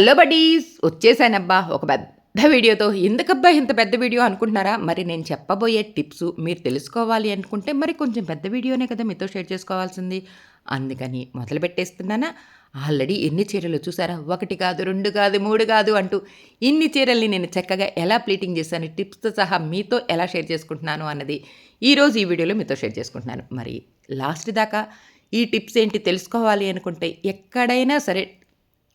Hello buddies వచ్చేసానబ్బా. ఒక పెద్ద వీడియోతో. ఎందుకబ్బా ఇంత పెద్ద వీడియో అనుకుంటున్నారా? మరి నేను చెప్పబోయే టిప్స్ మీరు తెలుసుకోవాలి అనుకుంటే మరి కొంచెం పెద్ద వీడియోనే కదా మీతో షేర్ చేసుకోవాల్సింది. అందుకని మొదలు పెట్టేస్తున్నానా? ఆల్రెడీ ఎన్ని చీరలు చూసారా? ఒకటి కాదు రెండు కాదు మూడు కాదు అంటూ ఇన్ని చీరల్ని నేను చక్కగా ఎలా ప్లీటింగ్ చేశాను టిప్స్తో సహా మీతో ఎలా షేర్ చేసుకుంటున్నాను అన్నది ఈరోజు ఈ వీడియోలో మీతో షేర్ చేసుకుంటున్నాను. మరి లాస్ట్ దాకా ఈ టిప్స్ ఏంటి తెలుసుకోవాలి అనుకుంటే ఎక్కడైనా సరే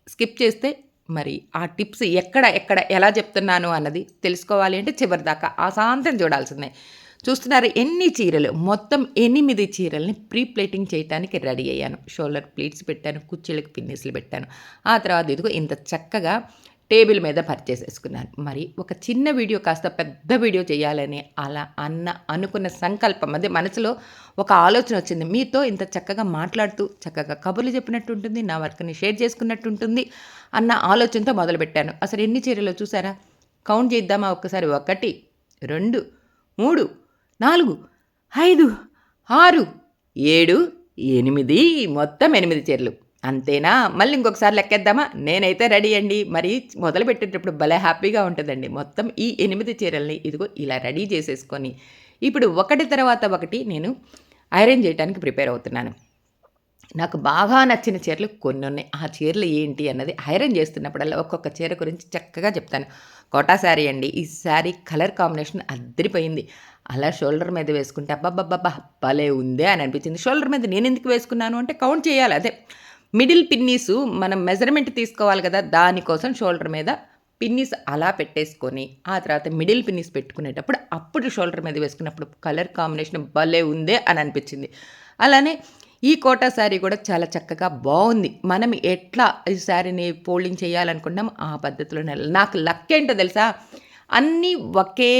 స్కిప్ చేస్తే మరి ఆ టిప్స్ ఎక్కడ ఎక్కడ ఎలా చెప్తున్నాను అన్నది తెలుసుకోవాలి అంటే చివరి దాకా ఆశాంతం చూడాల్సిందే. చూస్తున్నారు ఎన్ని చీరలు? మొత్తం ఎనిమిది చీరల్ని ప్రీ ప్లేటింగ్ చేయడానికి రెడీ అయ్యాను. షోల్డర్ ప్లేట్స్ పెట్టాను కుర్చీలకు పిన్నీసులు పెట్టాను. ఆ తర్వాత ఇదిగో ఇంత చక్కగా టేబుల్ మీద పరిచేసేసుకున్నాను. మరి ఒక చిన్న వీడియో కాస్త పెద్ద వీడియో చేయాలని అలా అన్న అనుకున్న సంకల్పం అదే మనసులో ఒక ఆలోచన వచ్చింది. మీతో ఇంత చక్కగా మాట్లాడుతూ చక్కగా కబుర్లు చెప్పినట్టు ఉంటుంది నా వర్క్ని షేర్ చేసుకున్నట్టు ఉంటుంది అన్న ఆలోచనతో మొదలుపెట్టాను. అసలు ఎన్ని చీరలు చూసారా? కౌంట్ చేద్దామా ఒక్కసారి? ఒకటి రెండు మూడు నాలుగు ఐదు ఆరు ఏడు ఎనిమిది మొత్తం ఎనిమిది చీరలు. అంతేనా? మళ్ళీ ఇంకొకసారి లెక్కేద్దామా? నేనైతే రెడీ అండి. మరి మొదలు పెట్టేటప్పుడు భలే హ్యాపీగా ఉంటుందండి. మొత్తం ఈ ఎనిమిది చీరల్ని ఇదిగో ఇలా రెడీ చేసేసుకొని ఇప్పుడు ఒకటి తర్వాత ఒకటి నేను ఐరన్ చేయడానికి ప్రిపేర్ అవుతున్నాను. నాకు బాగా నచ్చిన చీరలు కొన్ని ఉన్నాయి ఆ చీరలు ఏంటి అన్నది ఐరన్ చేస్తున్నప్పుడల్లా ఒక్కొక్క చీర గురించి చక్కగా చెప్తాను. కోటా శారీ అండి. ఈ శారీ కలర్ కాంబినేషన్ అద్దరిపోయింది. అలా షోల్డర్ మీద వేసుకుంటే అబ్బాబ్బాబ్బా భలే ఉందే అని అనిపించింది. షోల్డర్ మీద నేను ఎందుకు వేసుకున్నాను అంటే కౌంట్ చేయాలి. అదే మిడిల్ పిన్నీసు మనం మెజర్మెంట్ తీసుకోవాలి కదా దానికోసం షోల్డర్ మీద పిన్నీస్ అలా పెట్టేసుకొని ఆ తర్వాత మిడిల్ పిన్నీస్ పెట్టుకునేటప్పుడు అప్పుడు షోల్డర్ మీద వేసుకున్నప్పుడు కలర్ కాంబినేషన్ భలే ఉందే అని అనిపించింది. అలానే ఈ కోటా శారీ కూడా చాలా చక్కగా బాగుంది. మనం ఎట్లా ఈ శారీని ఫోల్డింగ్ చేయాలనుకున్నాం ఆ పద్ధతిలోనే నాకు లక్ ఏంటో తెలుసా? అన్నీ ఒకే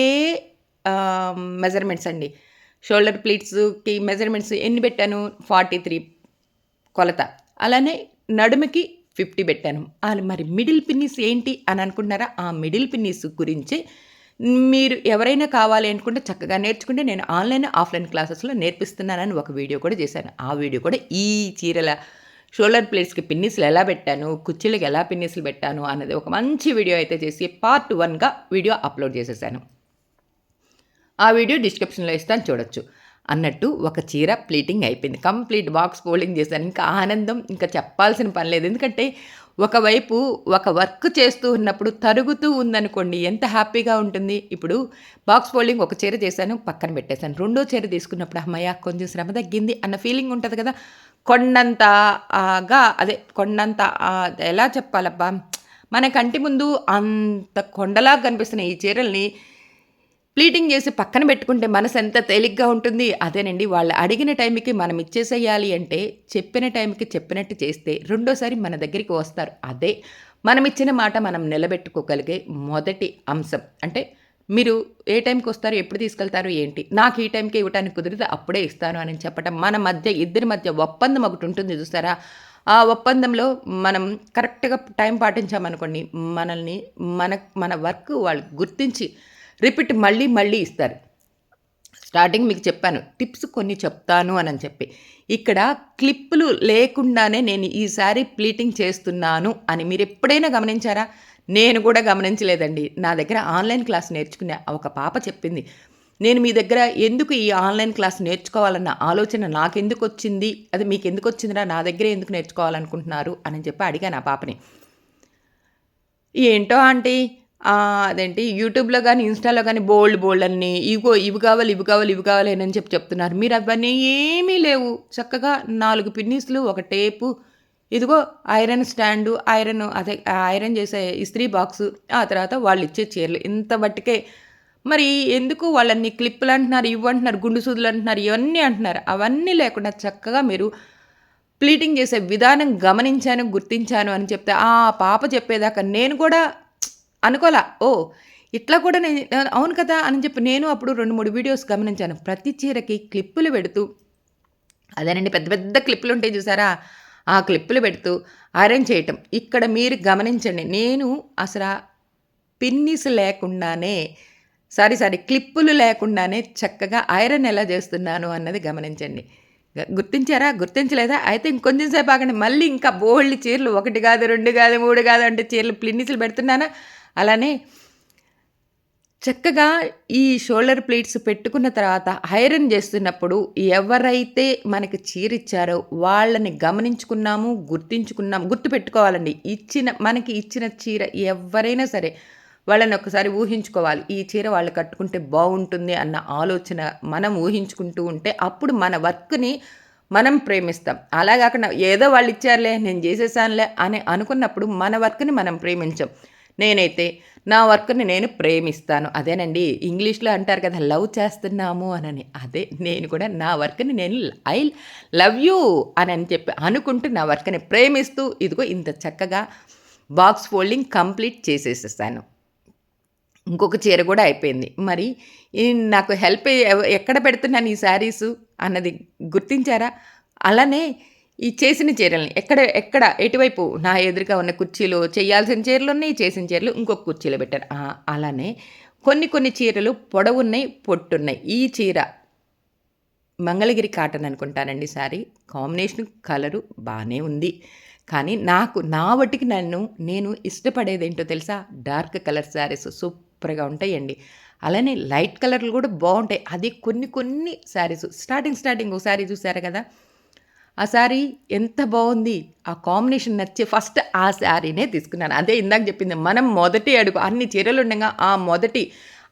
మెజర్మెంట్స్ అండి. షోల్డర్ ప్లీట్స్కి మెజర్మెంట్స్ ఎన్ని పెట్టాను? ఫార్టీ త్రీ కొలత. అలానే నడుముకి ఫిఫ్టీ పెట్టాను. మరి మిడిల్ పిన్నిస్ ఏంటి అని అనుకుంటున్నారా? ఆ మిడిల్ పిన్నిస్ గురించి మీరు ఎవరైనా కావాలి అనుకుంటే చక్కగా నేర్చుకుంటే నేను ఆన్లైన్ ఆఫ్లైన్ క్లాసెస్లో నేర్పిస్తున్నానని ఒక వీడియో కూడా చేశాను. ఆ వీడియో కూడా ఈ చీరల షోల్డర్ ప్లేట్స్కి పిన్నిస్లు ఎలా పెట్టాను కుర్చీలకు ఎలా పిన్నిస్లు పెట్టాను అన్నది ఒక మంచి వీడియో అయితే చేసి పార్ట్ వన్గా వీడియో అప్లోడ్ చేసేసాను. ఆ వీడియో డిస్క్రిప్షన్లో ఇస్తాను చూడొచ్చు. అన్నట్టు ఒక చీర ప్లీటింగ్ అయిపోయింది. కంప్లీట్ బాక్స్ ఫోల్డింగ్ చేశాను. ఇంకా ఆనందం ఇంకా చెప్పాల్సిన పని లేదు. ఎందుకంటే ఒకవైపు ఒక వర్క్ చేస్తూ ఉన్నప్పుడు తరుగుతూ ఉందనుకోండి ఎంత హ్యాపీగా ఉంటుంది. ఇప్పుడు బాక్స్ ఫోల్డింగ్ ఒక చీర చేశాను పక్కన పెట్టేశాను. రెండో చీర తీసుకున్నప్పుడు అమ్మయ్య కొంచెం శ్రమ తగ్గింది అన్న ఫీలింగ్ ఉంటుంది కదా. కొండంతగా అదే కొండంత ఎలా చెప్పాలబ్బా? మన కంటి ముందు అంత కొండలాగా కనిపిస్తున్న ఈ చీరల్ని ప్లీటింగ్ చేసి పక్కన పెట్టుకుంటే మనసు ఎంత తేలిగ్గా ఉంటుంది? అదేనండి వాళ్ళు అడిగిన టైంకి మనం ఇచ్చేసేయాలి అంటే చెప్పిన టైంకి చెప్పినట్టు చేస్తే రెండోసారి మన దగ్గరికి వస్తారు. అదే మనం ఇచ్చిన మాట మనం నిలబెట్టుకోగలిగే మొదటి అంశం. అంటే మీరు ఏ టైంకి వస్తారు ఎప్పుడు తీసుకెళ్తారు ఏంటి? నాకు ఈ టైంకి ఇవ్వడానికి కుదిరితే అప్పుడే ఇస్తాను అని చెప్పడం మన మధ్య ఇద్దరి మధ్య ఒప్పందం ఒకటి ఉంటుంది చూసారా? ఆ ఒప్పందంలో మనం కరెక్ట్గా టైం పాటించామనుకోండి మనల్ని మన మన వర్క్ వాళ్ళు గుర్తించి రిపీట్ మళ్ళీ మళ్ళీ ఇస్తారు. స్టార్టింగ్ మీకు చెప్పాను టిప్స్ కొన్ని చెప్తాను అని చెప్పి. ఇక్కడ క్లిప్పులు లేకుండానే నేను ఈసారి ప్లీటింగ్ చేస్తున్నాను అని మీరు ఎప్పుడైనా గమనించారా? నేను కూడా గమనించలేదండి. నా దగ్గర ఆన్లైన్ క్లాస్ నేర్చుకునే ఒక పాప చెప్పింది నేను మీ దగ్గర ఎందుకు ఈ ఆన్లైన్ క్లాస్ నేర్చుకోవాలన్న ఆలోచన నాకెందుకు వచ్చింది? అది మీకు ఎందుకు వచ్చిందిరా? నా దగ్గర ఎందుకు నేర్చుకోవాలనుకుంటున్నారు? అని చెప్పి అడిగాను ఆ పాపని. ఏంటో ఆంటీ? అదేంటి? యూట్యూబ్లో కానీ ఇన్స్టాలో కానీ బోల్డ్ బోల్డ్ అన్ని ఇవిగో ఇవి కావాలి ఇవి కావాలి ఇవి కావాలి అని చెప్పి చెప్తున్నారు. మీరు అవన్నీ ఏమీ లేవు. చక్కగా నాలుగు పిన్నీస్లు ఒక టేపు ఇదిగో ఐరన్ స్టాండు ఐరన్ అదే ఐరన్ చేసే ఇస్త్రీ బాక్సు ఆ తర్వాత వాళ్ళు ఇచ్చే చీరలు. ఇంత బట్టికే మరి ఎందుకు వాళ్ళని క్లిప్పులు అంటున్నారు ఇవి అంటున్నారు గుండు సూదులు అంటున్నారు ఇవన్నీ అంటున్నారు? అవన్నీ లేకుండా చక్కగా మీరు ప్లీటింగ్ చేసే విధానం గమనించాను గుర్తించాను అని చెప్తే ఆ పాప చెప్పేదాకా నేను కూడా అనుకోలా ఓ ఇట్లా కూడా నేను అవును కదా అని చెప్పి నేను అప్పుడు రెండు మూడు వీడియోస్ గమనించాను. ప్రతి చీరకి క్లిప్పులు పెడుతూ అదేనండి పెద్ద పెద్ద క్లిప్పులు ఉంటాయి చూసారా? ఆ క్లిప్పులు పెడుతూ అరేంజ్ చేయటం. ఇక్కడ మీరు గమనించండి నేను అసలు పిన్నిస్ లేకుండానే సారీ సారీ క్లిప్పులు లేకుండానే చక్కగా ఐరన్ ఎలా చేస్తున్నాను అన్నది గమనించండి. గుర్తించారా? గుర్తించలేదా? అయితే ఇంకొంచెం సేపు ఆగండి. మళ్ళీ ఇంకా బోల్డ్ చీరలు ఒకటి కాదు రెండు కాదు మూడు కాదు అంటే చీరలు ప్లిన్నిసులు పెడుతున్నానా? అలానే చక్కగా ఈ షోల్డర్ ప్లేట్స్ పెట్టుకున్న తర్వాత ఐరన్ చేస్తున్నప్పుడు ఎవరైతే మనకి చీరిచ్చారో వాళ్ళని గమనించుకున్నాము గుర్తించుకున్నాము గుర్తు పెట్టుకోవాలండి ఇచ్చిన మనకి ఇచ్చిన చీర ఎవరైనా సరే వాళ్ళని ఒకసారి ఊహించుకోవాలి. ఈ చీర వాళ్ళు కట్టుకుంటే బాగుంటుంది అన్న ఆలోచన మనం ఊహించుకుంటూ ఉంటే అప్పుడు మన వర్క్ని మనం ప్రేమిస్తాం. అలా కాకుండా ఏదో వాళ్ళు ఇచ్చారులే నేను చేసేసానులే అని అనుకున్నప్పుడు మన వర్క్ని మనం ప్రేమించాం. నేనైతే నా వర్క్ని నేను ప్రేమిస్తాను. అదేనండి ఇంగ్లీష్లో అంటారు కదా లవ్ చేస్తున్నాము అనని. అదే నేను కూడా నా వర్క్ని నేను ఐ లవ్ యూ అని అని చెప్పి అనుకుంటూ నా వర్క్ని ప్రేమిస్తూ ఇదిగో ఇంత చక్కగా బాక్స్ ఫోల్డింగ్ కంప్లీట్ చేసేసేసాను. ఇంకొక చీర కూడా అయిపోయింది. మరి నాకు హెల్ప్ ఎక్కడ పెడుతున్నాను ఈ శారీసు అన్నది గుర్తించారా? అలానే ఈ చేసిన చీరల్ని ఎక్కడ ఎక్కడ ఎటువైపు? నా ఎదురుగా ఉన్న కుర్చీలు చేయాల్సిన చీరలు ఉన్నాయి చేసిన చీరలు ఇంకొక కుర్చీలో పెట్టారు. అలానే కొన్ని కొన్ని చీరలు పొడవున్నాయి పొట్టున్నాయి. ఈ చీర మంగళగిరి కాటన్ అనుకుంటానండి సారీ. కాంబినేషన్ కలరు బాగానే ఉంది. కానీ నాకు నా వటికి నన్ను నేను ఇష్టపడేది ఏంటో తెలుసా? డార్క్ కలర్ శారీస్ సూపర్గా ఉంటాయండి. అలానే లైట్ కలర్లు కూడా బాగుంటాయి. అది కొన్ని కొన్ని శారీస్ స్టార్టింగ్ స్టార్టింగ్ ఒక శారీ చూసారు కదా? ఆ శారీ ఎంత బాగుంది? ఆ కాంబినేషన్ నచ్చి ఫస్ట్ ఆ శారీనే తీసుకున్నాను. అదే ఇందాక చెప్పింది మనం మొదటి అడుగు అన్ని చీరలు ఉండగా ఆ మొదటి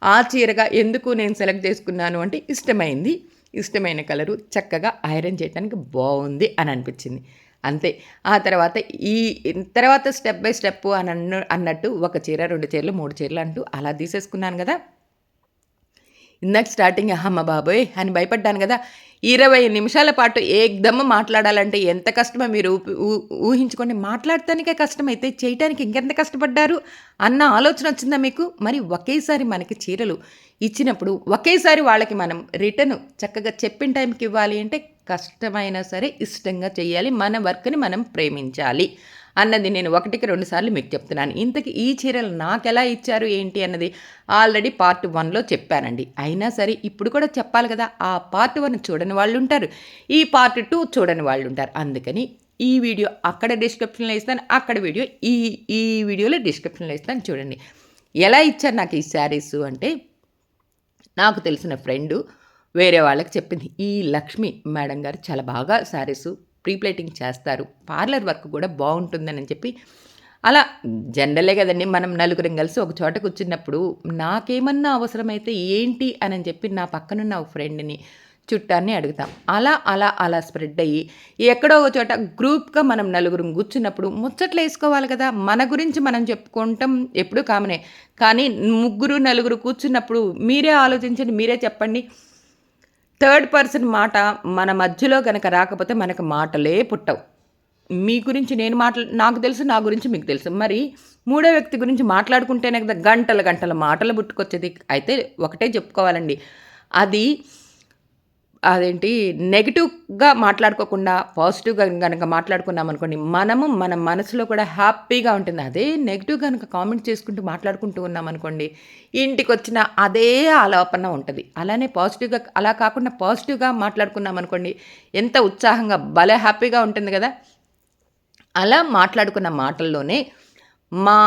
ఆ చీరగా ఎందుకు నేను సెలెక్ట్ చేసుకున్నాను అంటే ఇష్టమైంది. ఇష్టమైన కలరు చక్కగా ఐరన్ చేయడానికి బాగుంది అని అనిపించింది. అంతే. ఆ తర్వాత ఈ తర్వాత స్టెప్ బై స్టెప్ అని అన్నట్టు ఒక చీర రెండు చీరలు మూడు చీరలు అంటూ అలా తీసేసుకున్నాను కదా. ఇందాక స్టార్టింగ్ అమ్మ బాబోయ్ అని భయపడ్డాను కదా. ఇరవై నిమిషాల పాటు ఏకదమ్మ మాట్లాడాలంటే ఎంత కష్టమో మీరు ఊహించుకోండి మాట్లాడటానికే కష్టమైతే చేయటానికి ఇంకెంత కష్టపడ్డారు అన్న ఆలోచన వచ్చిందా మీకు? మరి ఒకేసారి మనకి చీరలు ఇచ్చినప్పుడు ఒకేసారి వాళ్ళకి మనం రిటర్న్ చక్కగా చెప్పిన టైంకి ఇవ్వాలి అంటే కష్టమైనా సరే ఇష్టంగా చేయాలి మన వర్క్ని మనం ప్రేమించాలి అన్నది నేను ఒకటికి రెండు సార్లు మీకు చెప్తున్నాను. ఇంతకి ఈ చీరలు నాకు ఎలా ఇచ్చారు ఏంటి అన్నది ఆల్రెడీ పార్ట్ వన్లో చెప్పానండి. అయినా సరే ఇప్పుడు కూడా చెప్పాలి కదా ఆ పార్ట్ వన్ చూడని వాళ్ళు ఉంటారు ఈ పార్ట్ టూ చూడని వాళ్ళు ఉంటారు. అందుకని ఈ వీడియో అక్కడ డిస్క్రిప్షన్లో ఇస్తాను అక్కడ వీడియో ఈ ఈ వీడియోలో డిస్క్రిప్షన్లో ఇస్తాను చూడండి. ఎలా ఇచ్చారు నాకు ఈ శారీస్ అంటే నాకు తెలిసిన ఫ్రెండు వేరే వాళ్ళకి చెప్పింది. ఈ లక్ష్మి మేడం గారు చాలా బాగా శారీస్ ప్రీప్లేటింగ్ చేస్తారు. పార్లర్ వర్క్ కూడా బాగుంటుందని చెప్పి అలా జనరలే కదండి మనం నలుగురం కలిసి ఒక చోట కూర్చున్నప్పుడు నాకేమన్నా అవసరమైతే ఏంటి అని చెప్పి నా పక్కనున్న ఒక ఫ్రెండ్ని చుట్టాన్ని అడుగుతాం. అలా అలా అలా స్ప్రెడ్ అయ్యి ఎక్కడో ఒక చోట గ్రూప్గా మనం నలుగురం కూర్చున్నప్పుడు ముచ్చట్లు వేసుకోవాలి కదా. మన గురించి మనం చెప్పుకుంటాం ఎప్పుడూ కామనే. కానీ ముగ్గురు నలుగురు కూర్చున్నప్పుడు మీరే ఆలోచించండి మీరే చెప్పండి. థర్డ్ పర్సన్ మాట మన మధ్యలో కనుక రాకపోతే మనకు మాటలే పుట్టవు. మీ గురించి నేను మాట్లా నాకు తెలుసు నా గురించి మీకు తెలుసు. మరి మూడో వ్యక్తి గురించి మాట్లాడుకుంటేనే కదా గంటల గంటల మాటలు పుట్టుకొచ్చేది. అయితే ఒకటే చెప్పుకోవాలండి. అది అదేంటి నెగిటివ్గా మాట్లాడుకోకుండా పాజిటివ్గా కనుక మాట్లాడుకున్నాం అనుకోండి మనము మన మనసులో కూడా హ్యాపీగా ఉంటుంది. అదే నెగిటివ్ కనుక కామెంట్ చేసుకుంటూ మాట్లాడుకుంటూ ఉన్నాం అనుకోండి ఇంటికి వచ్చిన అదే ఆలోపన ఉంటుంది. అలానే పాజిటివ్గా అలా కాకుండా పాజిటివ్గా మాట్లాడుకున్నాం అనుకోండి ఎంత ఉత్సాహంగా భలే హ్యాపీగా ఉంటుంది కదా. అలా మాట్లాడుకున్న మాటల్లోనే మా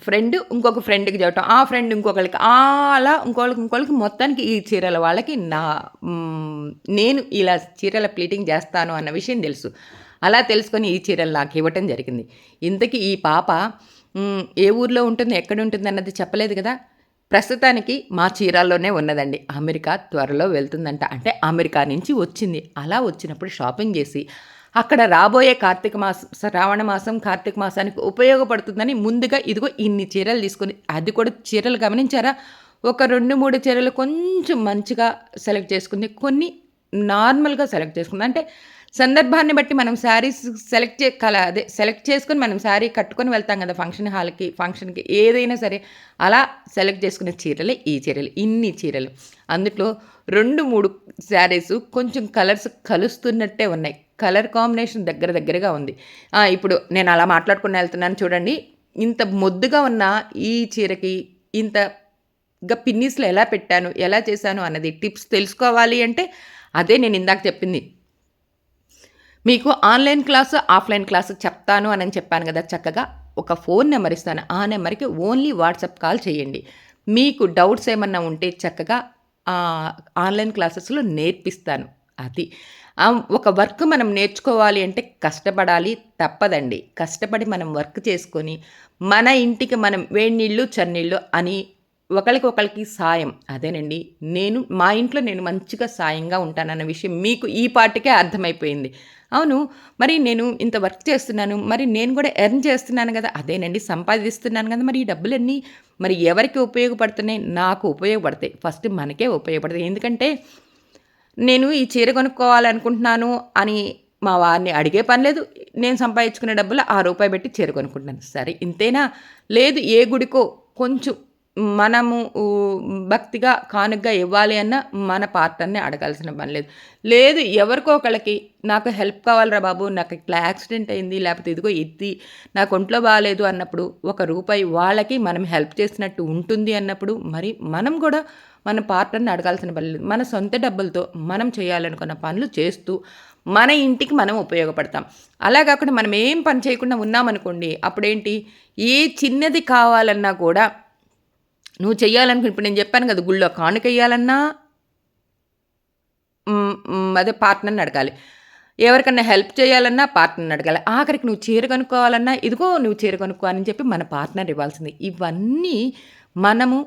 ఫ్రెండ్ ఇంకొక ఫ్రెండ్కి చెప్పటం ఆ ఫ్రెండ్ ఇంకొకరికి అలా ఇంకొకరికి ఇంకొకరికి మొత్తానికి ఈ చీరల వాళ్ళకి నా నేను ఇలా చీరల ప్లీటింగ్ చేస్తాను అన్న విషయం తెలుసు. అలా తెలుసుకొని ఈ చీరలు నాకు ఇవ్వటం జరిగింది. ఇంతకీ ఈ పాప ఏ ఊర్లో ఉంటుంది ఎక్కడ ఉంటుంది అన్నది చెప్పలేదు కదా? ప్రస్తుతానికి మా చీరాల్లోనే ఉన్నదండి. అమెరికా త్వరలో వెళ్తుందంట. అంటే అమెరికా నుంచి వచ్చింది. అలా వచ్చినప్పుడు షాపింగ్ చేసి అక్కడ రాబోయే కార్తీక మాసం శ్రావణ మాసం కార్తీక మాసానికి ఉపయోగపడుతుందని ముందుగా ఇదిగో ఇన్ని చీరలు తీసుకుని అది కూడా చీరలు గమనించారా? ఒక రెండు మూడు చీరలు కొంచెం మంచిగా సెలెక్ట్ చేసుకుంది. కొన్ని నార్మల్గా సెలెక్ట్ చేసుకుంది. అంటే సందర్భాన్ని బట్టి మనం శారీస్ సెలెక్ట్ చే కల అదే సెలెక్ట్ చేసుకుని మనం శారీ కట్టుకొని వెళ్తాం కదా ఫంక్షన్ హాల్కి ఫంక్షన్కి ఏదైనా సరే. అలా సెలెక్ట్ చేసుకునే చీరలే ఈ చీరలు ఇన్ని చీరలు. అందులో రెండు మూడు శారీస్ కొంచెం కలర్స్ కలుస్తున్నట్టే ఉన్నాయి. కలర్ కాంబినేషన్ దగ్గర దగ్గరగా ఉంది. ఇప్పుడు నేను అలా మాట్లాడుకుని వెళ్తున్నాను చూడండి. ఇంత మొద్దుగా ఉన్న ఈ చీరకి ఇంతగా పిన్నీస్లో ఎలా పెట్టాను ఎలా చేశాను అన్నది టిప్స్ తెలుసుకోవాలి అంటే అదే నేను ఇందాక చెప్పింది. మీకు ఆన్లైన్ క్లాసు ఆఫ్లైన్ క్లాసు చెప్తాను అని చెప్పాను కదా చక్కగా. ఒక ఫోన్ నెంబర్ ఇస్తాను. ఆ నెంబర్కి ఓన్లీ వాట్సాప్ కాల్ చేయండి. మీకు డౌట్స్ ఏమన్నా ఉంటే చక్కగా ఆన్లైన్ క్లాసెస్లో నేర్పిస్తాను. అది. ఒక వర్క్ మనం నేర్చుకోవాలి అంటే కష్టపడాలి తప్పదండి. కష్టపడి మనం వర్క్ చేసుకొని మన ఇంటికి మనం వేడి నీళ్ళు చన్నీళ్ళు అని ఒకరికి ఒకరికి సాయం. అదేనండి. నేను మా ఇంట్లో నేను మంచిగా సాయంగా ఉంటానన్న విషయం మీకు ఈ పాటికే అర్థమైపోయింది. అవును. మరి నేను ఇంత వర్క్ చేస్తున్నాను మరి నేను కూడా ఎర్న్ చేస్తున్నాను కదా. అదేనండి. సంపాదిస్తున్నాను కదా. మరి ఈ డబ్బులన్నీ మరి ఎవరికి ఉపయోగపడుతున్నాయి? నాకు ఉపయోగపడతాయి. ఫస్ట్ మనకే ఉపయోగపడతాయి. ఎందుకంటే నేను ఈ చీర కొనుక్కోవాలనుకుంటున్నాను అని మా వారిని అడిగే పని లేదు. నేను సంపాదించుకునే డబ్బులు ఆ రూపాయి పెట్టి చీర కొనుక్కుంటున్నాను. సరే ఇంతేనా? లేదు ఏ గుడికో కొంచెం మనము భక్తిగా కానుగ్గా ఇవ్వాలి అన్న మన పార్ట్నర్ని అడగాల్సిన పని లేదు. లేదు ఎవరికో ఒకళ్ళకి నాకు హెల్ప్ కావాలరా బాబు నాకు ఇట్లా యాక్సిడెంట్ అయింది లేకపోతే ఇదిగో ఇది నాకు ఒంట్లో బాగాలేదు అన్నప్పుడు ఒక రూపాయి వాళ్ళకి మనం హెల్ప్ చేసినట్టు ఉంటుంది అన్నప్పుడు మరి మనం కూడా మన పార్ట్నర్ని అడగాల్సిన పని లేదు. మన సొంత డబ్బులతో మనం చేయాలనుకున్న పనులు చేస్తూ మన ఇంటికి మనం ఉపయోగపడతాం. అలా కాకుండా మనం ఏం పని చేయకుండా ఉన్నామనుకోండి అప్పుడేంటి? ఏ చిన్నది కావాలన్నా కూడా నువ్వు చెయ్యాలనుకుని ఇప్పుడు నేను చెప్పాను కదా గుళ్ళో కానుక వేయాలన్నా అదే పార్ట్నర్ని అడగాలి. ఎవరికన్నా హెల్ప్ చేయాలన్నా పార్ట్నర్ని అడగాలి. ఆఖరికి నువ్వు చీర కొనుక్కోవాలన్నా ఇదిగో నువ్వు చీర కొనుక్కో అని చెప్పి మన పార్ట్నర్ ఇవ్వాల్సింది. ఇవన్నీ మనము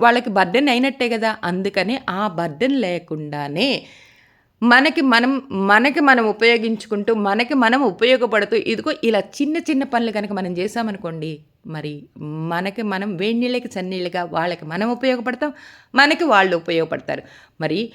వాళ్ళకి బర్డెన్ అయినట్టే కదా. అందుకనే ఆ బర్డెన్ లేకుండానే మనకి మనం మనకి మనం ఉపయోగించుకుంటూ మనకి మనం ఉపయోగపడుతూ ఇదిగో ఇలా చిన్న చిన్న పనులు కనుక మనం చేసామనుకోండి మరి మనకి మనం వేడి నీళ్ళకి చన్నీళ్ళగా వాళ్ళకి మనం ఉపయోగపడతాం మనకి వాళ్ళు ఉపయోగపడతారు. మరి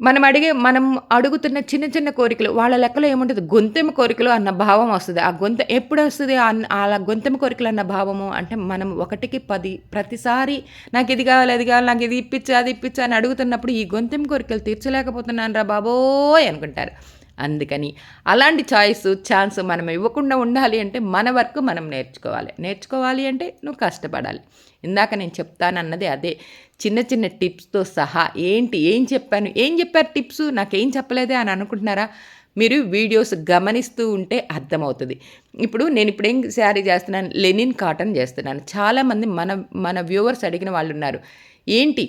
మనం అడిగే మనం అడుగుతున్న చిన్న చిన్న కోరికలు వాళ్ళ లెక్కలో ఏముంటుంది? గొంతెమ కోరికలు అన్న భావం వస్తుంది. ఆ గొంత ఎప్పుడు వస్తుంది? అలా గొంతెమ కోరికలు అన్న భావము అంటే మనం ఒకటికి పది ప్రతిసారి నాకు ఇది కావాలి అది కావాలి నాకు ఇది ఇప్పించు అది ఇప్పించు అని అడుగుతున్నప్పుడు ఈ గొంతెమ కోరికలు తీర్చలేకపోతున్నాను రా బాబోయ్ అనుకుంటారు. అందుకని అలాంటి చాయిస్ ఛాన్స్ మనం ఇవ్వకుండా ఉండాలి అంటే మన వర్క్ మనం నేర్చుకోవాలి. నేర్చుకోవాలి అంటే నువ్వు కష్టపడాలి. ఇందాక నేను చెప్తానన్నది అదే. చిన్న చిన్న టిప్స్తో సహా ఏంటి ఏం చెప్పాను ఏం చెప్పారు టిప్స్? నాకేం చెప్పలేదే అని అనుకుంటున్నారా? మీరు వీడియోస్ గమనిస్తూ ఉంటే అర్థమవుతుంది. ఇప్పుడు నేను ఇప్పుడు ఏం శారీ చేస్తున్నాను? లెనిన్ కాటన్ చేస్తున్నాను. చాలామంది మన మన వ్యూవర్స్ అడిగిన వాళ్ళు ఉన్నారు ఏంటి?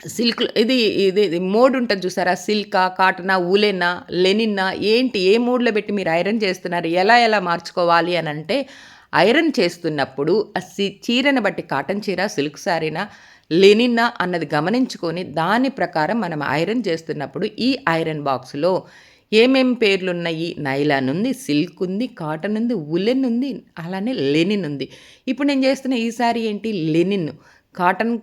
సిల్క్ ఇది ఇది ఇది మోడ్ ఉంటుంది చూసారా? సిల్కా కాటనా ఉలెనా లెనిన్నా ఏంటి ఏ మోడ్లో పెట్టి మీరు ఐరన్ చేస్తున్నారు? ఎలా ఎలా మార్చుకోవాలి అని అంటే ఐరన్ చేస్తున్నప్పుడు చీరను బట్టి కాటన్ చీర సిల్క్ సారీనా లెనిన్నా అన్నది గమనించుకొని దాని ప్రకారం మనం ఐరన్ చేస్తున్నప్పుడు ఈ ఐరన్ బాక్స్లో ఏమేం పేర్లు ఉన్నాయి నైలాన్ ఉంది సిల్క్ ఉంది కాటన్ ఉంది ఉలెన్ ఉంది అలానే లెనిన్ ఉంది. ఇప్పుడు నేను చేస్తున్న ఈ సారీ ఏంటి? లెనిన్. కాటన్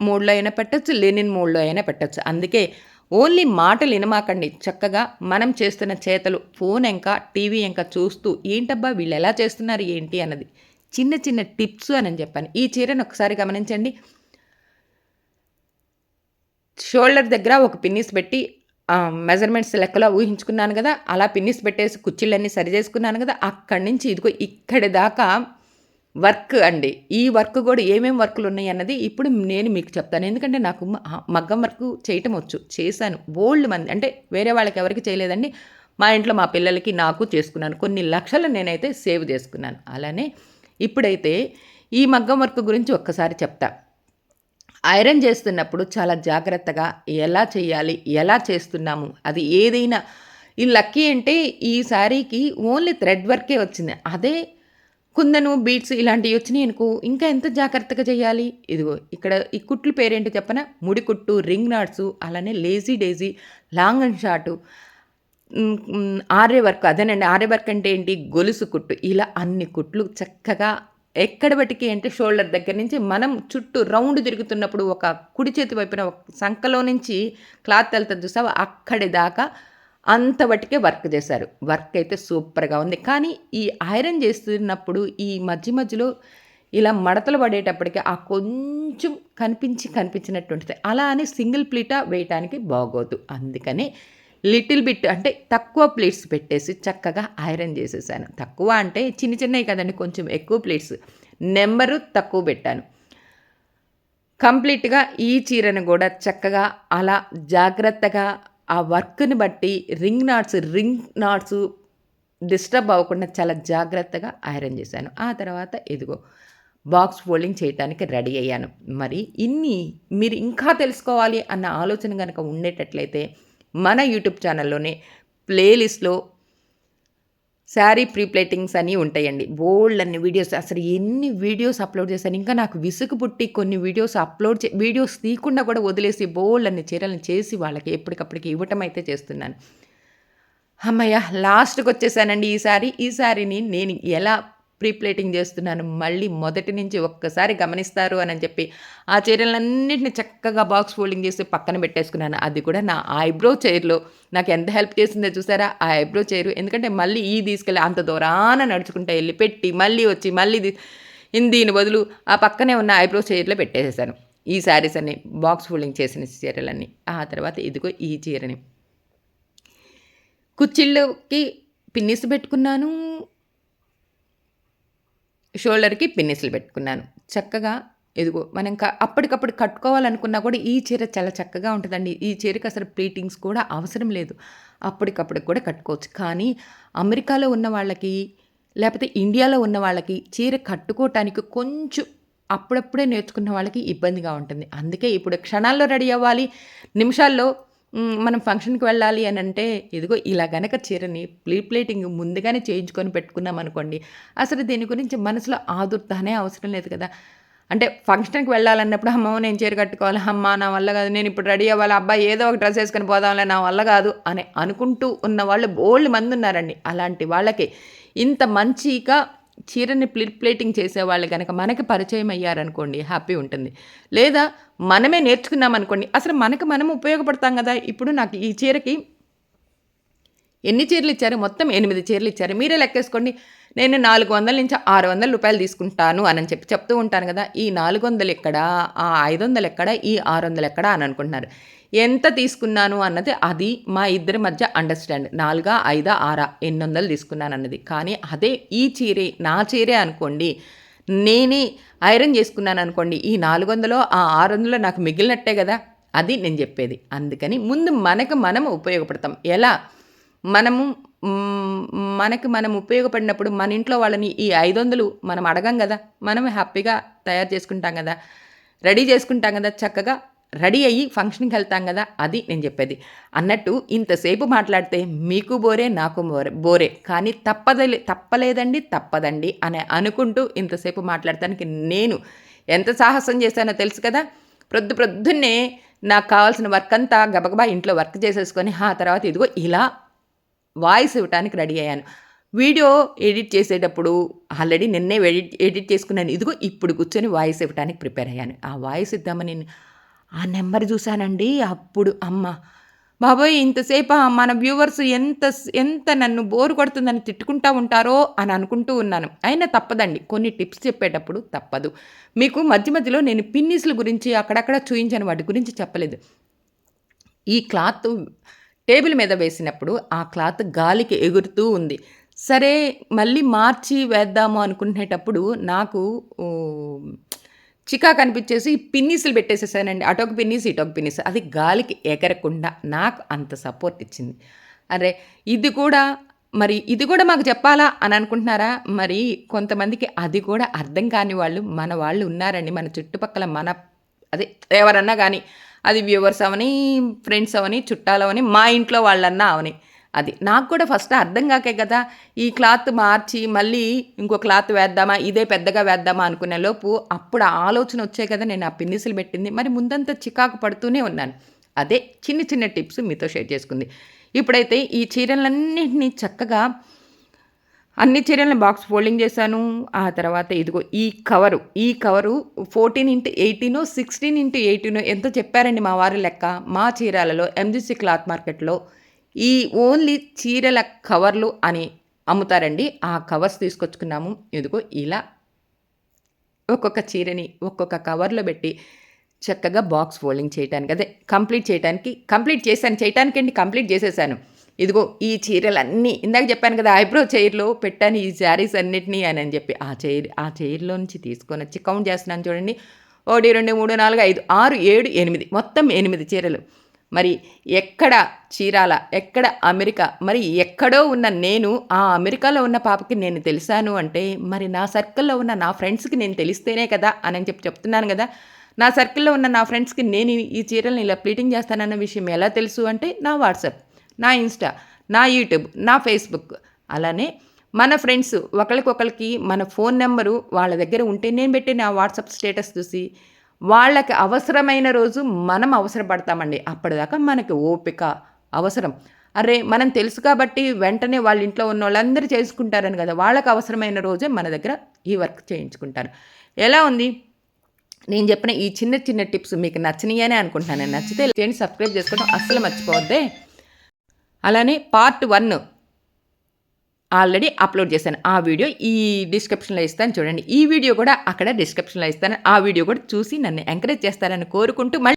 మోడ్లో అయినా పెట్టచ్చు లెనిన్ మోడ్లో అయినా పెట్టచ్చు. అందుకే ఓన్లీ మాటలు వినమాకండి. చక్కగా మనం చేస్తున్న చేతలు ఫోన్ ఇంకా టీవీ ఇంకా చూస్తూ ఏంటబ్బా వీళ్ళు ఎలా చేస్తున్నారు ఏంటి అన్నది. చిన్న చిన్న టిప్స్ అని చెప్పాను. ఈ చీరను ఒకసారి గమనించండి. షోల్డర్ దగ్గర ఒక పిన్నిస్ పెట్టి మెజర్మెంట్స్ లెక్కలో ఊహించుకున్నాను కదా అలా పిన్నిస్ పెట్టేసి కుర్చీలన్నీ సరి చేసుకున్నాను కదా అక్కడి నుంచి ఇదిగో ఇక్కడి దాకా వర్క్ అండి. ఈ వర్క్ కూడా ఏమేమి వర్క్లు ఉన్నాయి అన్నది ఇప్పుడు నేను మీకు చెప్తాను. ఎందుకంటే నాకు మగ్గం వర్క్ చేయటం వచ్చు. చేశాను. ఓల్డ్ మంది అంటే వేరే వాళ్ళకి ఎవరికి చేయలేదండి. మా ఇంట్లో మా పిల్లలకి నాకు చేసుకున్నాను. కొన్ని లక్షలు నేనైతే సేవ్ చేసుకున్నాను. అలానే ఇప్పుడైతే ఈ మగ్గం వర్క్ గురించి ఒక్కసారి చెప్తా. ఐరన్ చేస్తున్నప్పుడు చాలా జాగ్రత్తగా ఎలా చేయాలి ఎలా చేస్తున్నాము అది ఏదైనా ఈ లక్కీ అంటే ఈ శారీకి ఓన్లీ థ్రెడ్ వర్కే వచ్చింది. అదే కుందను బీట్స్ ఇలాంటివి వచ్చినాయి అనుకో ఇంకా ఎంత జాగ్రత్తగా చేయాలి? ఇదిగో ఇక్కడ ఈ కుట్లు పేరేంటో చెప్పన? ముడి కుట్టు రింగ్ నాట్స్ అలానే lazy daisy long and short Aari work అదేనండి ఆర్య వర్క్ అంటే ఏంటి? గొలుసు కుట్టు. ఇలా అన్ని కుట్లు చక్కగా ఎక్కడ బట్టికి అంటే షోల్డర్ దగ్గర నుంచి మనం చుట్టూ రౌండ్ తిరుగుతున్నప్పుడు ఒక కుడి చేతి వైపున సంఖలో నుంచి క్లాత్ వెళ్తుంది చూసావా? అక్కడి దాకా అంత బట్టికే వర్క్ చేశారు. వర్క్ అయితే సూపర్గా ఉంది. కానీ ఈ ఐరన్ చేస్తున్నప్పుడు ఈ మధ్య మధ్యలో ఇలా మడతలు పడేటప్పటికి ఆ కొంచెం కనిపించి కనిపించినట్టు ఉంటుంది అలా అని సింగిల్ ప్లీటా వేయటానికి బాగోదు. అందుకని లిటిల్ బిట్ అంటే తక్కువ ప్లేట్స్ పెట్టేసి చక్కగా ఐరన్ చేసేసాను. తక్కువ అంటే చిన్న చిన్నవి కదండి కొంచెం ఎక్కువ ప్లేట్స్. నెంబరు తక్కువ పెట్టాను. కంప్లీట్గా ఈ చీరను కూడా చక్కగా అలా జాగ్రత్తగా ఆ వర్క్‌ని బట్టి ring knots, ring knots disturb అవ్వకుండా చాలా జాగ్రత్తగా ఐరన్ చేశాను. ఆ తర్వాత ఇదిగో బాక్స్ ఫోల్డింగ్ చేయటానికి రెడీ అయ్యాను. మరి ఇన్ని మీరు ఇంకా తెలుసుకోవాలి అన్న ఆలోచన కనుక ఉండేటట్లయితే మన యూట్యూబ్ ఛానల్‌లోనే ప్లేలిస్ట్‌లో శారీ ప్రీప్లేటింగ్స్ అని ఉంటాయండి. బోల్డ్ అన్ని వీడియోస్ అసలు ఎన్ని వీడియోస్ అప్‌లోడ్ చేశాను. ఇంకా నాకు విసుగు పుట్టి కొన్ని వీడియోస్ అప్‌లోడ్ చే వీడియోస్ తీయకుండా కూడా వదిలేసి బోల్డ్ అన్ని చీరలను చేసి వాళ్ళకి ఎప్పటికప్పటికి ఇవ్వటం అయితే చేస్తున్నాను. హమ్మయ్య! లాస్ట్‌కొచ్చేసానండి ఈసారి. ఈ శారీని నేను ఎలా ప్రీ ప్లేటింగ్ చేస్తున్నాను. మళ్ళీ మొదటి నుంచి ఒక్కసారి గమనిస్తారు అని చెప్పి ఆ చీరలన్నింటిని చక్కగా బాక్స్ ఫోల్డింగ్ చేసి పక్కన పెట్టేసుకున్నాను. అది కూడా నా ఐబ్రో చైర్లో. నాకు ఎంత హెల్ప్ చేసిందో చూసారా? ఆ ఐబ్రో చైర్. ఎందుకంటే మళ్ళీ ఈ తీసుకెళ్ళి అంత దూరాన నడుచుకుంటా వెళ్ళి పెట్టి మళ్ళీ వచ్చి మళ్ళీ దీని బదులు ఆ పక్కనే ఉన్న ఐబ్రో చైర్లో పెట్టేసేసాను. ఈ శారీస్ అన్ని బాక్స్ ఫోల్డింగ్ చేసిన చీరలన్నీ. ఆ తర్వాత ఇదిగో ఈ చీరని. కుచ్చిళ్ళకి పిన్నిస్ పెట్టుకున్నాను. షోల్డర్కి పిన్నిస్లు పెట్టుకున్నాను. చక్కగా ఎదుగు మనం క అప్పటికప్పుడు కట్టుకోవాలనుకున్నా కూడా ఈ చీర చాలా చక్కగా ఉంటుందండి. ఈ చీరకి అసలు ప్లీటింగ్స్ కూడా అవసరం లేదు. అప్పటికప్పుడు కూడా కట్టుకోవచ్చు. కానీ అమెరికాలో ఉన్న వాళ్ళకి లేకపోతే ఇండియాలో ఉన్న వాళ్ళకి చీర కట్టుకోవటానికి కొంచెం అప్పుడప్పుడే నేర్చుకున్న వాళ్ళకి ఇబ్బందిగా ఉంటుంది. అందుకే ఇప్పుడు క్షణాల్లో రెడీ అవ్వాలి నిమిషాల్లో మనం ఫంక్షన్కి వెళ్ళాలి అని అంటే ఇదిగో ఇలా గనక చీరని ప్లీ ప్లేటింగ్ ముందుగానే చేయించుకొని పెట్టుకున్నాం అనుకోండి అసలు దీని గురించి మనసులో ఆదుర్తనే అవసరం లేదు కదా. అంటే ఫంక్షన్కి వెళ్ళాలన్నప్పుడు అమ్మ నేను చీర కట్టుకోవాలి అమ్మ నా వల్ల కాదు నేను ఇప్పుడు రెడీ అవ్వాలి అబ్బాయి ఏదో ఒక డ్రెస్ వేసుకొని పోదాంలే నా వల్ల కాదు అని అనుకుంటూ ఉన్న వాళ్ళు బోల్డ్ మంది ఉన్నారండి. అలాంటి వాళ్ళకి ఇంత మంచిగా చీరని ప్లే ప్లేటింగ్ చేసేవాళ్ళు కనుక మనకి పరిచయం అయ్యారనుకోండి హ్యాపీ ఉంటుంది. లేదా మనమే నేర్చుకున్నాం అనుకోండి. అసలు మనకు మనం ఉపయోగపడతాం కదా. ఇప్పుడు నాకు ఈ చీరకి ఎన్ని చీరలు ఇచ్చారు? మొత్తం ఎనిమిది చీరలు ఇచ్చారు. మీరే లెక్కేసుకోండి. నేను నాలుగు వందల నుంచి ఆరు వందల రూపాయలు తీసుకుంటాను అని చెప్పి చెప్తూ ఉంటాను కదా. ఈ నాలుగు వందలు ఎక్కడ? ఆ ఐదు వందలు ఎక్కడ? ఈ ఆరు వందలు ఎక్కడ? అని అనుకుంటున్నారు. ఎంత తీసుకున్నాను అన్నది అది మా ఇద్దరి మధ్య అండర్స్టాండ్ నాలుగా ఐదా ఆరా ఎన్ని వందలు తీసుకున్నాను అన్నది. కానీ అదే ఈ చీరే నా చీరే అనుకోండి. నేనే ఐరన్ చేసుకున్నాను అనుకోండి ఈ నాలుగు వందలో ఆ ఆరు వందలు నాకు మిగిలినట్టే కదా? అది నేను చెప్పేది. అందుకని ముందు మనకు మనం ఉపయోగపడతాం. ఎలా? మనము మనకు మనం ఉపయోగపడినప్పుడు మన ఇంట్లో వాళ్ళని ఈ ఐదు వందలు మనం అడగం కదా? మనం హ్యాపీగా తయారు చేసుకుంటాం కదా? రెడీ చేసుకుంటాం కదా? చక్కగా రెడీ అయ్యి ఫంక్షన్కి వెళ్తాం కదా అది నేను చెప్పేది. అన్నట్టు ఇంతసేపు మాట్లాడితే మీకు బోరే నాకు బోరే బోరే. కానీ తప్పదలే తప్పలేదండి తప్పదండి అని అనుకుంటూ ఇంతసేపు మాట్లాడటానికి నేను ఎంత సాహసం చేశానో తెలుసు కదా? ప్రొద్దు ప్రొద్దున్నే నాకు కావాల్సిన వర్క్ అంతా గబగబా ఇంట్లో వర్క్ చేసేసుకొని ఆ తర్వాత ఇదిగో ఇలా వాయిస్ ఇవ్వటానికి రెడీ అయ్యాను. వీడియో ఎడిట్ చేసేటప్పుడు ఆల్రెడీ నిన్నే ఎడిట్ ఎడిట్ చేసుకున్నాను. ఇదిగో ఇప్పుడు కూర్చొని వాయిస్ ఇవ్వడానికి ప్రిపేర్ అయ్యాను. ఆ వాయిస్ ఇద్దామని ఆ నెంబర్ చూశానండి. అప్పుడు అమ్మ బాబోయ్ ఇంతసేపు మన వ్యూవర్స్ ఎంత ఎంత నన్ను బోరు కొడుతుందని తిట్టుకుంటా ఉంటారో అని అనుకుంటూ ఉన్నాను. అయినా తప్పదండి. కొన్ని టిప్స్ చెప్పేటప్పుడు తప్పదు. మీకు మధ్య మధ్యలో నేను పిన్నిస్ల గురించి అక్కడక్కడ చూయించాను వాటి గురించి చెప్పలేదు. ఈ క్లాత్ టేబుల్ మీద వేసినప్పుడు ఆ క్లాత్ గాలికి ఎగురుతూ ఉంది. సరే మళ్ళీ మార్చి వేద్దాము అనుకునేటప్పుడు నాకు చికా కనిపించేసి పిన్నీసులు పెట్టేసేసానండి. అటొక పిన్నీస్ ఇటొక పిన్నీస్. అది గాలికి ఎగరకుండా నాకు అంత సపోర్ట్ ఇచ్చింది. అరే ఇది కూడా మరి ఇది కూడా మాకు చెప్పాలా అని అనుకుంటున్నారా? మరి కొంతమందికి అది కూడా అర్థం కాని వాళ్ళు మన వాళ్ళు ఉన్నారండి. మన చుట్టుపక్కల మన అదే ఎవరన్నా కానీ అది వ్యూవర్స్ అవని ఫ్రెండ్స్ అవని చుట్టాలవని మా ఇంట్లో వాళ్ళన్నా అవని. అది నాకు కూడా ఫస్ట్ అర్థం కాకే కదా ఈ క్లాత్ మార్చి మళ్ళీ ఇంకో క్లాత్ వేద్దామా ఇదే పెద్దగా వేద్దామా అనుకునే లోపు అప్పుడు ఆలోచన వచ్చే కదా నేను ఆ పిన్నిసులు పెట్టింది. మరి ముందంతా చికాకు పడుతూనే ఉన్నాను. అదే చిన్న చిన్న టిప్స్ మీతో షేర్ చేసుకుంది. ఇప్పుడైతే ఈ చీరలన్నింటినీ చక్కగా అన్ని చీరలను బాక్స్ ఫోల్డింగ్ చేశాను. ఆ తర్వాత ఇదిగో ఈ కవరు ఈ కవరు ఫోర్టీన్ ఇంటూ ఎయిటీనో సిక్స్టీన్ ఇంటూ ఎయిటీనో ఎంతో చెప్పారండి మా వారి లెక్క మా చీరాలలో ఎంజీసీ క్లాత్ మార్కెట్లో ఈ ఓన్లీ చీరల కవర్లు అని అమ్ముతారండి. ఆ కవర్స్ తీసుకొచ్చుకున్నాము. ఇదిగో ఇలా ఒక్కొక్క చీరని ఒక్కొక్క కవర్లో పెట్టి చక్కగా బాక్స్ ఫోల్డింగ్ చేయడానికి అదే కంప్లీట్ చేయడానికి కంప్లీట్ చేశాను చేయటానికి అండి కంప్లీట్ చేసేసాను. ఇదిగో ఈ చీరలన్నీ ఇందాక చెప్పాను కదా ఐబ్రో చైర్లో పెట్టాను ఈ శారీస్ అన్నిటినీ అని అని చెప్పి ఆ చైర్ ఆ చైర్లో నుంచి తీసుకొని వచ్చి కౌంట్ చేస్తున్నాను చూడండి. ఒకటి రెండు మూడు నాలుగు ఐదు ఆరు ఏడు ఎనిమిది మొత్తం ఎనిమిది చీరలు. మరి ఎక్కడ చీరాల ఎక్కడ అమెరికా మరి ఎక్కడో ఉన్న నేను ఆ అమెరికాలో ఉన్న పాపకి నేను తెలిసాను అంటే మరి నా సర్కిల్లో ఉన్న నా ఫ్రెండ్స్కి నేను తెలిస్తేనే కదా అని చెప్పి చెప్తున్నాను కదా. నా సర్కిల్లో ఉన్న నా ఫ్రెండ్స్కి నేను ఈ చీరల్ని ఇలా ప్లీటింగ్ చేస్తానన్న విషయం ఎలా తెలుసు అంటే నా వాట్సాప్ నా ఇన్స్టా నా యూట్యూబ్ నా ఫేస్బుక్. అలానే మన ఫ్రెండ్స్ ఒకరికొకరికి మన ఫోన్ నెంబరు వాళ్ళ దగ్గర ఉంటే నేను పెట్టే నా వాట్సాప్ స్టేటస్ చూసి వాళ్ళకి అవసరమైన రోజు మనం అవసరపడతామండి. అప్పటిదాకా మనకి ఓపిక అవసరం. అరే మనం తెలుసు కాబట్టి వెంటనే వాళ్ళ ఇంట్లో ఉన్న వాళ్ళందరూ చేసుకుంటారని కదా వాళ్ళకి అవసరమైన రోజే మన దగ్గర ఈ వర్క్ చేయించుకుంటారు. ఎలా ఉంది? నేను చెప్పిన ఈ చిన్న చిన్న టిప్స్ మీకు నచ్చినాయనే అనుకుంటున్నాను. నచ్చితే చేయండి సబ్స్క్రైబ్ చేసుకోవడం అస్సలు మర్చిపోవద్దే. అలానే పార్ట్ వన్ ఆల్రెడీ అప్లోడ్ చేశాను. ఆ వీడియో ఈ డిస్క్రిప్షన్లో ఇస్తాను చూడండి. ఈ వీడియో కూడా అక్కడ డిస్క్రిప్షన్లో ఇస్తాను. ఆ వీడియో కూడా చూసి నన్ను ఎంకరేజ్ చేస్తారని కోరుకుంటూ మళ్ళీ